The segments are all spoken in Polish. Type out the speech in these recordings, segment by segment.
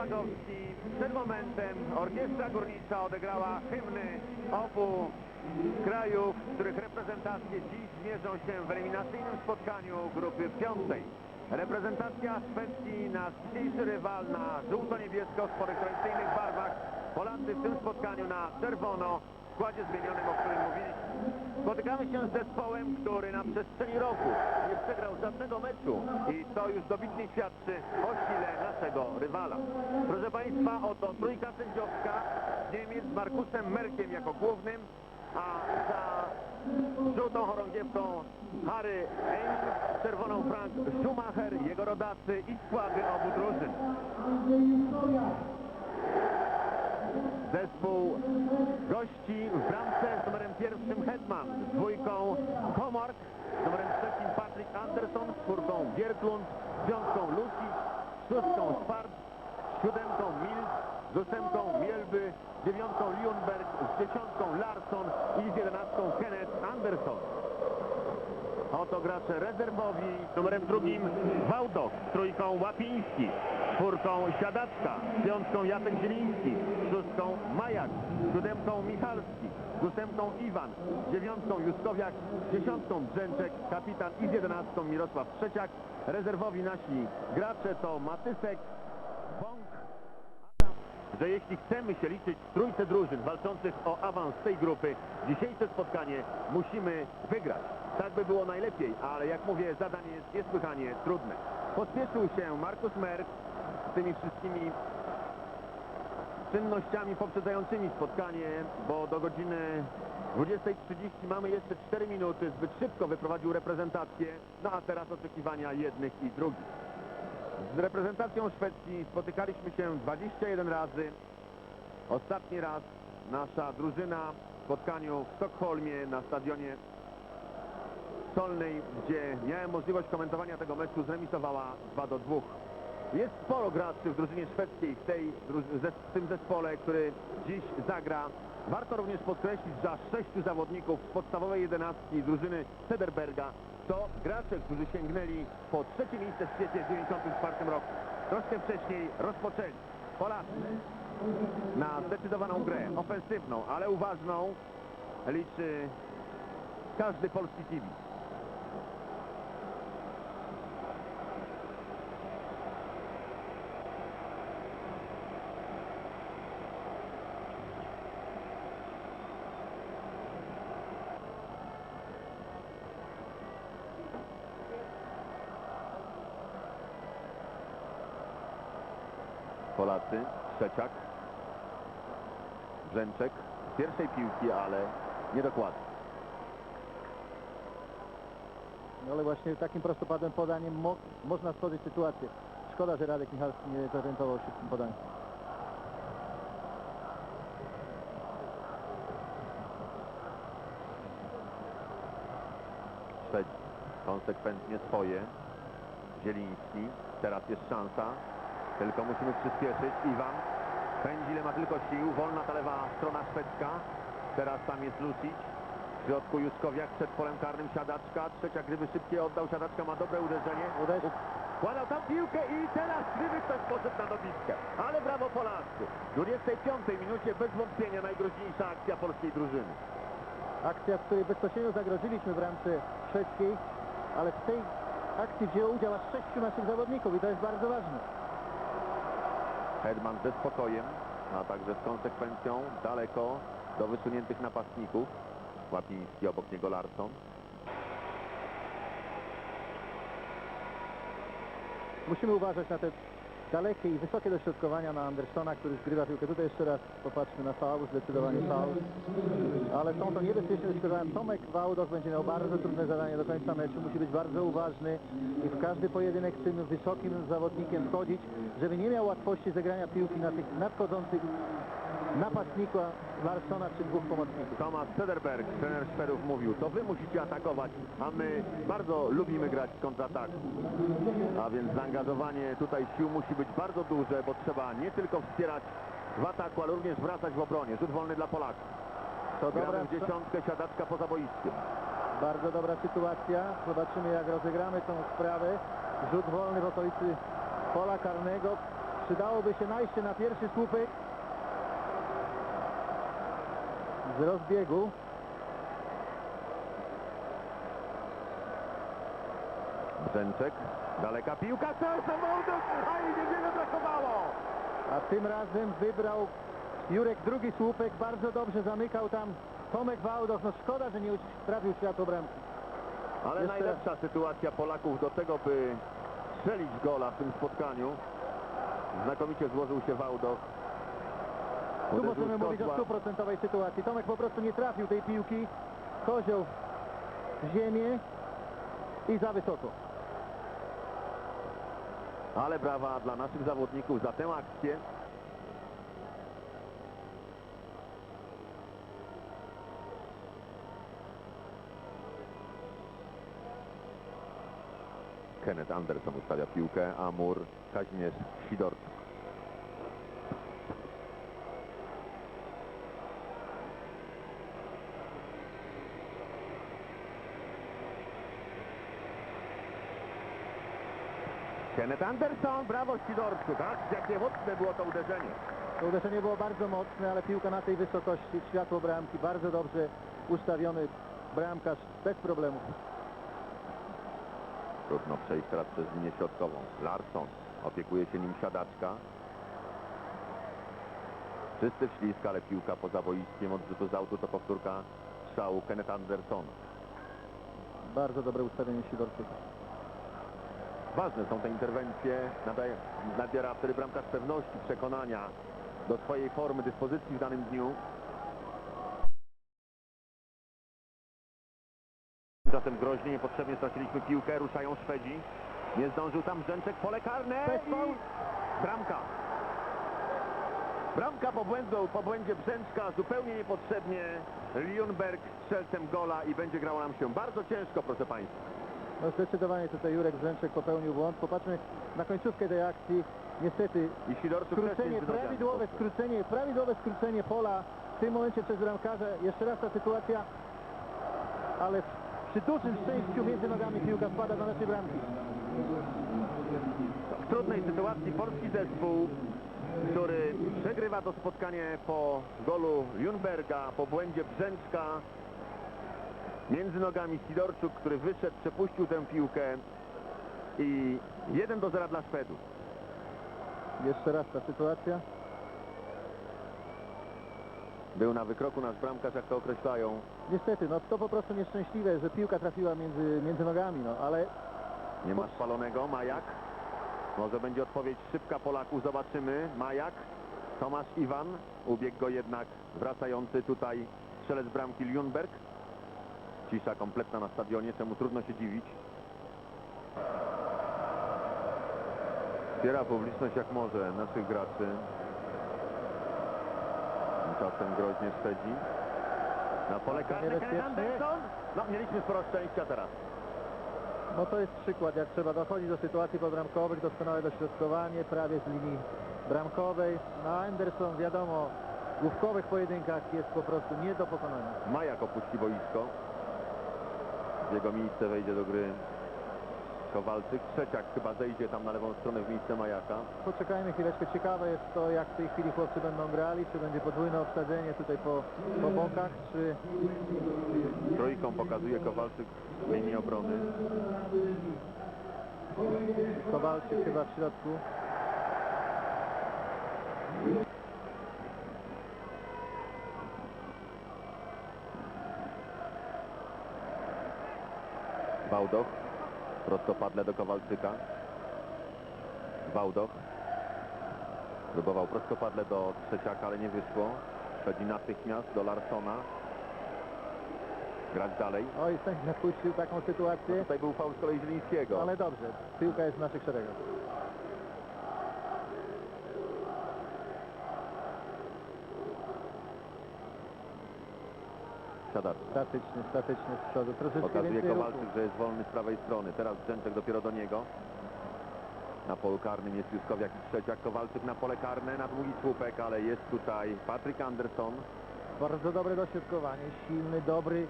Szpagowski. Przed momentem Orkiestra Górnicza odegrała hymny obu krajów, których reprezentacje dziś zmierzą się w eliminacyjnym spotkaniu grupy piątej. Reprezentacja Szwecji, nasz dzisiejszy rywal na żółto-niebiesko w sporych tradycyjnych barwach. Polacy w tym spotkaniu na czerwono składzie zmienionym, o którym mówiliśmy. Spotykamy się z zespołem, który na przestrzeni roku nie przegrał żadnego meczu i to już dobitnie świadczy o sile naszego rywala. Proszę Państwa, oto trójka sędziowska Niemiec z Markusem Merkiem jako głównym, a za żółtą chorągiewką Harry Emin, czerwoną Frank Schumacher, jego rodacy i składy obu drużyn. Zespół gości w bramce z numerem pierwszym Hetman, z dwójką Komork, z numerem trzecim Patrick Anderson, z czwórką Bierklund, z piątką Lucic, z szóstką Spart, z siódemką Mills, z ósemką Mielby, z dziewiątką Lundberg, z dziesiątką Larsson i z jedenastką Kenneth Anderson. Oto gracze rezerwowi, numerem drugim Wałdoch, z trójką Łapiński, czwórką Siadaczka, piątką Jacek Zieliński, szóstką Majak, siódemką Michalski, ósemką Iwan, dziewiątką Juskowiak, dziesiątką Brzęczek, kapitan i z jedenastką Mirosław Trzeciak. Rezerwowi nasi gracze to Matysek, że jeśli chcemy się liczyć w trójce drużyn walczących o awans tej grupy, dzisiejsze spotkanie musimy wygrać. Tak by było najlepiej, ale jak mówię, zadanie jest niesłychanie trudne. Pospieszył się Markus Merck z tymi wszystkimi czynnościami poprzedzającymi spotkanie, bo do godziny 20.30 mamy jeszcze 4 minuty. Zbyt szybko wyprowadził reprezentację, no a teraz oczekiwania jednych i drugich. Z reprezentacją Szwecji spotykaliśmy się 21 razy. Ostatni raz nasza drużyna w spotkaniu w Sztokholmie na stadionie Solnej, gdzie miałem możliwość komentowania tego meczu, zremisowała 2 do 2. Jest sporo graczy w drużynie szwedzkiej, w, tej, w tym zespole, który dziś zagra. Warto również podkreślić, że sześciu zawodników z podstawowej jedenastki drużyny Sederberga to gracze, którzy sięgnęli po trzecie miejsce w świecie w 1994 roku. Troszkę wcześniej rozpoczęli Polacy na zdecydowaną grę, ofensywną, ale uważną liczy każdy polski kibic. Polacy, Trzeciak, Brzęczek z pierwszej piłki, ale niedokładnie. No ale właśnie takim prostopadłym podaniem mo można stworzyć sytuację. Szkoda, że Radek Michalski nie zorientował się w tym podaniu. Szwedzi konsekwentnie swoje. Zieliński, teraz jest szansa, tylko musimy przyspieszyć. Iwan pędzi ile ma tylko sił, wolna ta lewa strona szwedzka. Teraz tam jest Lucic. W środku Juskowiak przed polem karnym Siadaczka. Trzecia gdyby szybkie oddał. Siadaczka ma dobre uderzenie. Uderz. Kładał tam piłkę i teraz gdyby ktoś poszedł na dobitkę. Ale brawo Polacy. W 25 minucie bez wątpienia najgroźniejsza akcja polskiej drużyny. Akcja, w której bezpośrednio zagrożyliśmy w ramce szwedzkiej, ale w tej akcji wzięło udział aż sześciu naszych zawodników i to jest bardzo ważne. Hedman ze spokojem, a także z konsekwencją daleko do wysuniętych napastników. Łapiński obok niego Larsson. Musimy uważać na te dalekie i wysokie dośrodkowania na Andersona, który zgrywa piłkę. Tutaj jeszcze raz popatrzmy na faul, zdecydowanie faul. Ale są to niebezpieczne dośrodkowania. Tomek Wałdoch będzie miał bardzo trudne zadanie do końca meczu. Musi być bardzo uważny i w każdy pojedynek z tym wysokim zawodnikiem wchodzić, żeby nie miał łatwości zagrania piłki na tych nadchodzących napastnika Larsona czy dwóch pomocników. Thomas Sederberg, trener Szwedów mówił, to wy musicie atakować, a my bardzo lubimy grać z kontrataku. A więc zaangażowanie tutaj sił musi być bardzo duże, bo trzeba nie tylko wspierać w ataku, ale również wracać w obronie. Rzut wolny dla Polaków. To Gramy dobra, w dziesiątkę, siadaczka poza boiskiem. bardzo dobra sytuacja. Zobaczymy jak rozegramy tą sprawę. rzut wolny w okolicy pola karnego. Przydałoby się najście na pierwszy słupek z rozbiegu. Brzęczek, daleka piłka, Wałdoch, a i niewiele brakowało. A tym razem wybrał Jurek drugi słupek, bardzo dobrze zamykał tam Tomek Wałdoch. No szkoda, że nie trafił światło bramki. Ale Jeszcze- najlepsza sytuacja Polaków do tego, by strzelić gola w tym spotkaniu. Znakomicie złożył się Wałdoch. Tu możemy mówić o stuprocentowej sytuacji. Tomek po prostu nie trafił tej piłki. Kozioł w ziemię i za wysoko. Ale brawa dla naszych zawodników za tę akcję. Kenneth Anderson ustawia piłkę, a mur Kazimierz Sidorczuk. Kenneth Anderson, brawo Sidorczuk. Ach, jakie mocne było to uderzenie. To uderzenie było bardzo mocne, ale piłka na tej wysokości, światło bramki, bardzo dobrze ustawiony bramkarz, bez problemów. Trudno przejść teraz przez linię środkową. Larsson opiekuje się nim siadaczka. Czysty ślisk, ale piłka poza boiskiem od rzutu z autu to powtórka strzału Kenneth Anderson. Bardzo dobre ustawienie Sidorczyka. Ważne są te interwencje. Nadaje, nabiera wtedy bramkarz pewności, przekonania do swojej formy, dyspozycji w danym dniu. Zatem groźnie, niepotrzebnie straciliśmy piłkę, ruszają Szwedzi. Nie zdążył tam Brzęczek, pole karne i bramka. Bramka po, błędu, po błędzie Brzęczka, zupełnie niepotrzebnie. Lionberg strzelcem gola i będzie grało nam się bardzo ciężko, proszę Państwa. No zdecydowanie tutaj Jurek Brzęczek popełnił błąd. Popatrzmy na końcówkę tej akcji. Niestety I Sidorczuk też skrócenie, prawidłowe skrócenie, prawidłowe skrócenie pola w tym momencie przez bramkarza. Jeszcze raz ta sytuacja, ale przy dużym szczęściu między nogami piłka spada do naszej bramki. W trudnej sytuacji polski zespół, który przegrywa to spotkanie po golu Junberga, po błędzie Brzęczka. Między nogami Sidorczuk, który wyszedł, przepuścił tę piłkę i 1 do 0 dla Szwedów. Jeszcze raz ta sytuacja. Był na wykroku nasz bramkarz, jak to określają. Niestety, no to po prostu nieszczęśliwe, że piłka trafiła między, między nogami, no ale Nie ma spalonego, Majak. Może będzie odpowiedź szybka Polaków, zobaczymy. Majak, Tomasz Iwan, ubiegł go jednak wracający tutaj strzelec bramki Ljungberg. Cisza kompletna na stadionie, czemu trudno się dziwić. Wspiera publiczność jak może naszych graczy. Tymczasem groźnie Szwedzi. Na pole karne niebezpiecznie. Kenneth Anderson. No, mieliśmy sporo szczęścia teraz. No to jest przykład, jak trzeba dochodzić do sytuacji podbramkowych, doskonałe dośrodkowanie prawie z linii bramkowej. No Anderson, wiadomo, w główkowych pojedynkach jest po prostu nie do pokonania. Majak opuści boisko. W jego miejsce wejdzie do gry Kowalczyk. Trzeciak chyba zejdzie tam na lewą stronę w miejsce Majaka. Poczekajmy chwileczkę, ciekawe jest to, jak w tej chwili chłopcy będą grali, czy będzie podwójne obsadzenie tutaj po, po bokach, czy Trójką pokazuje Kowalczyk w linii obrony. Kowalczyk chyba w środku. Bałdoch. Prostopadle do Kowalczyka. Bałdoch. Próbował prostopadle do Trzeciaka, ale nie wyszło. Szedzi natychmiast do Larsona. Grać dalej. Oj, sędzia puścił taką No sytuację, tutaj był faul z kolei Zielińskiego. ale dobrze, piłka jest w naszych szeregach. Statyczny, statyczny z przodu, troszeczkę Pokazuje więcej ruchu. Kowalczyk, że jest wolny z prawej strony. Teraz Brzęczek dopiero do niego. Na polu karnym jest Juskowiak i Trzeciak. Kowalczyk na pole karne, na długi słupek, ale jest tutaj Patryk Anderson. Bardzo dobre dośrodkowanie, silny, dobry,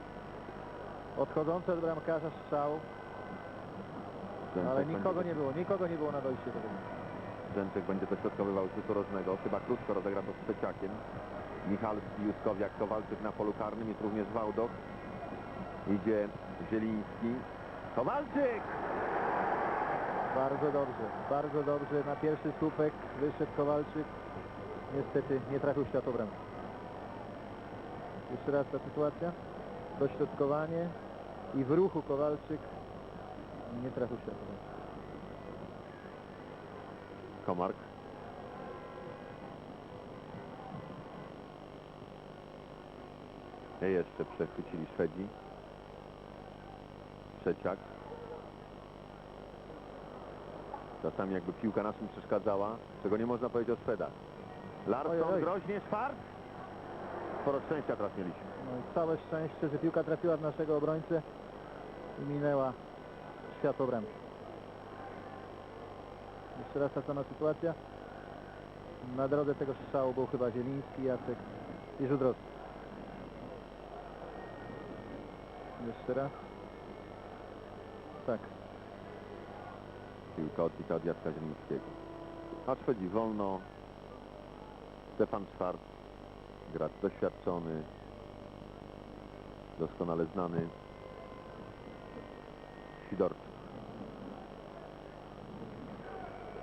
odchodzący od bramkarza strzał. Brzęczek Ale nikogo nie było, nikogo nie było na dojście do tego. Brzęczek będzie dośrodkowywał z rożnego. Chyba krótko rozegra to z Trzeciakiem. Michalski, Juskowiak, Kowalczyk na polu karnym. Jest również Wałdoch. Idzie Zieliński. Kowalczyk! Bardzo dobrze, bardzo dobrze. Na pierwszy słupek wyszedł Kowalczyk. Niestety nie trafił w światobramkę. Jeszcze raz ta sytuacja. Dośrodkowanie i w ruchu Kowalczyk nie trafił w światobramkę. Komark. I jeszcze przechwycili Szwedzi. Trzeciak. Czasami jakby piłka naszym przeszkadzała, czego nie można powiedzieć o Szwedach. Larsson, groźnie, Szwarc. Sporo szczęścia teraz mieliśmy. No i całe szczęście, że piłka trafiła w naszego obrońcę i minęła światło bramki. Jeszcze raz ta sama sytuacja. Na drodze tego strzału był chyba Zieliński, Jacek i Żudrowski. Jeszcze raz. Tak. Piłka od Jacka Zielińskiego. A Szwedzi wolno. Stefan Szwarc. Gracz doświadczony. Doskonale znany. Sidorczyk.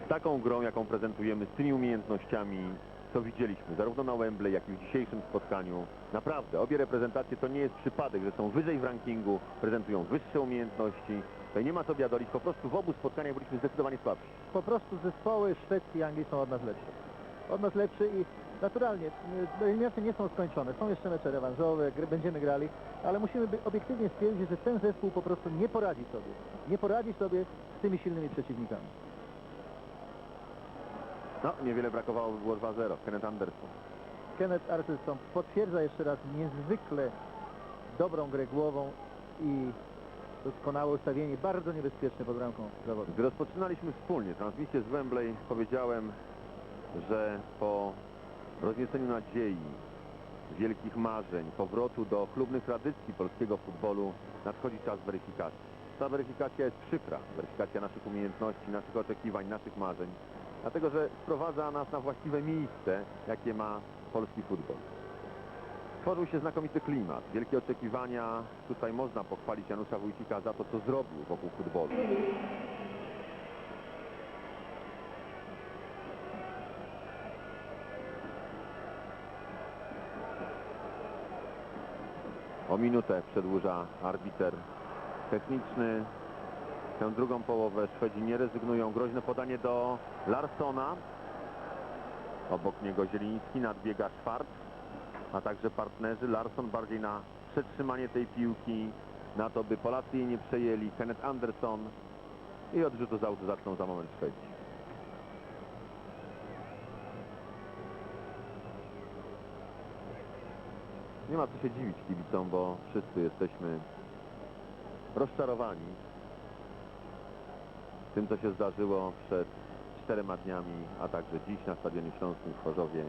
Z taką grą, jaką prezentujemy, z tymi umiejętnościami, co widzieliśmy, zarówno na Wembley, jak i w dzisiejszym spotkaniu, naprawdę, obie reprezentacje to nie jest przypadek, że są wyżej w rankingu, prezentują wyższe umiejętności. Tutaj nie ma co biadolić, po prostu w obu spotkaniach byliśmy zdecydowanie słabsi. Po prostu zespoły Szwecji i Anglii są od nas lepsze. Od nas lepsze i naturalnie eliminacje nie są skończone. Są jeszcze mecze rewanżowe, będziemy grali, ale musimy obiektywnie stwierdzić, że ten zespół po prostu nie poradzi sobie. Nie poradzi sobie z tymi silnymi przeciwnikami. No, niewiele brakowało, by było 2-0. Kenneth Anderson. Kenneth Arterson potwierdza jeszcze raz niezwykle dobrą grę głową i doskonałe ustawienie, bardzo niebezpieczne pod bramką zawodów. Gdy rozpoczynaliśmy wspólnie transmisję z Wembley, powiedziałem, że po roznieceniu nadziei, wielkich marzeń, powrotu do chlubnych tradycji polskiego futbolu nadchodzi czas weryfikacji. Ta weryfikacja jest przykra, weryfikacja naszych umiejętności, naszych oczekiwań, naszych marzeń, dlatego że sprowadza nas na właściwe miejsce, jakie ma polski futbol. Tworzył się znakomity klimat, wielkie oczekiwania. Tutaj można pochwalić Janusza Wójcika za to, co zrobił wokół futbolu. O minutę przedłuża arbiter techniczny. Tę drugą połowę Szwedzi nie rezygnują. Groźne podanie do Larssona. Obok niego Zieliński, nadbiega Szwarc, a także partnerzy. Larsson bardziej na przetrzymanie tej piłki, na to, by Polacy jej nie przejęli. Kenneth Anderson i od rzutu z autu zaczną za moment Szwedzi. Nie ma co się dziwić kibicom, bo wszyscy jesteśmy rozczarowani tym, co się zdarzyło przed czterema dniami, a także dziś na Stadionie Śląskim w Chorzowie.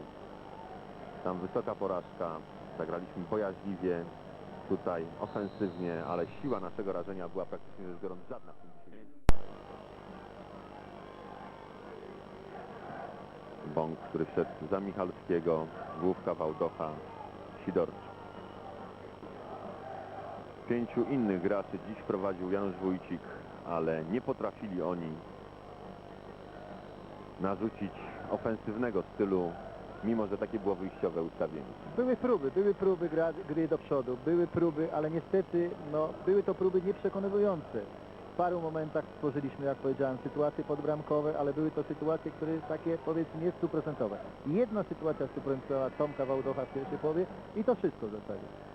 Tam wysoka porażka, zagraliśmy bojaźliwie, tutaj ofensywnie, ale siła naszego rażenia była praktycznie rzecz biorąc żadna w tym. Bąk, który wszedł za Michalskiego, główka Wałdocha, Sidorczyk. Pięciu innych graczy dziś prowadził Janusz Wójcik, ale nie potrafili oni narzucić ofensywnego stylu, mimo że takie było wyjściowe ustawienie. Były próby, były próby gra, gry do przodu, były próby, ale niestety no, były to próby nieprzekonywujące. W paru momentach stworzyliśmy, jak powiedziałem, sytuacje podbramkowe, ale były to sytuacje, które takie powiedzmy nie stuprocentowe. Jedna sytuacja stuprocentowa Tomka Wałdocha w pierwszej połowie i to wszystko w zasadzie.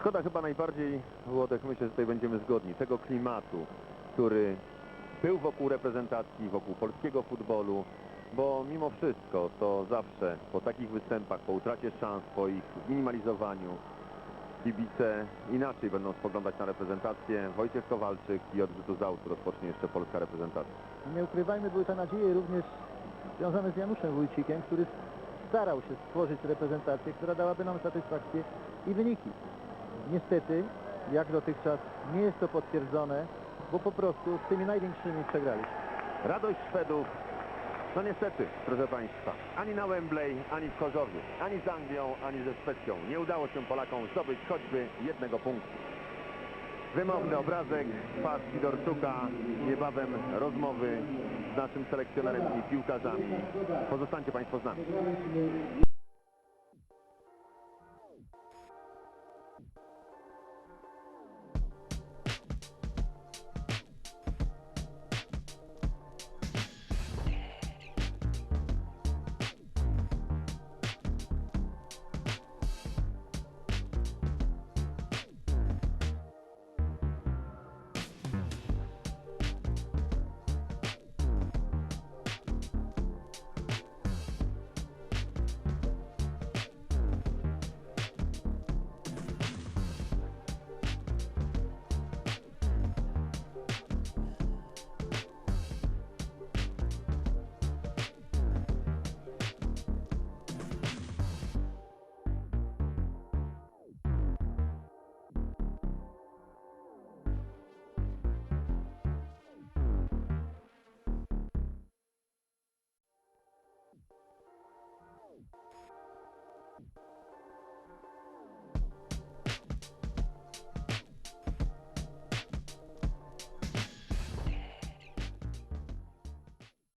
Szkoda chyba najbardziej, Włodek, myślę, że tutaj będziemy zgodni, tego klimatu, który był wokół reprezentacji, wokół polskiego futbolu, bo mimo wszystko to zawsze po takich występach, po utracie szans, po ich zminimalizowaniu, kibice inaczej będą spoglądać na reprezentację. Wojciech Kowalczyk i od z autu rozpocznie jeszcze polska reprezentacja. Nie ukrywajmy, były to nadzieje również związane z Januszem Wójcikiem, który starał się stworzyć reprezentację, która dałaby nam satysfakcję i wyniki. Niestety, jak dotychczas nie jest to potwierdzone bo po prostu z tymi największymi przegraliśmy. Radość Szwedów, no niestety, proszę Państwa, ani na Wembley, ani w Chorzowie, ani z Anglią, ani ze Szwecją nie udało się Polakom zdobyć choćby jednego punktu. Wymowny obrazek, twarz Sidorczuka, niebawem rozmowy z naszym selekcjonerem i piłkarzami. Pozostańcie Państwo z nami.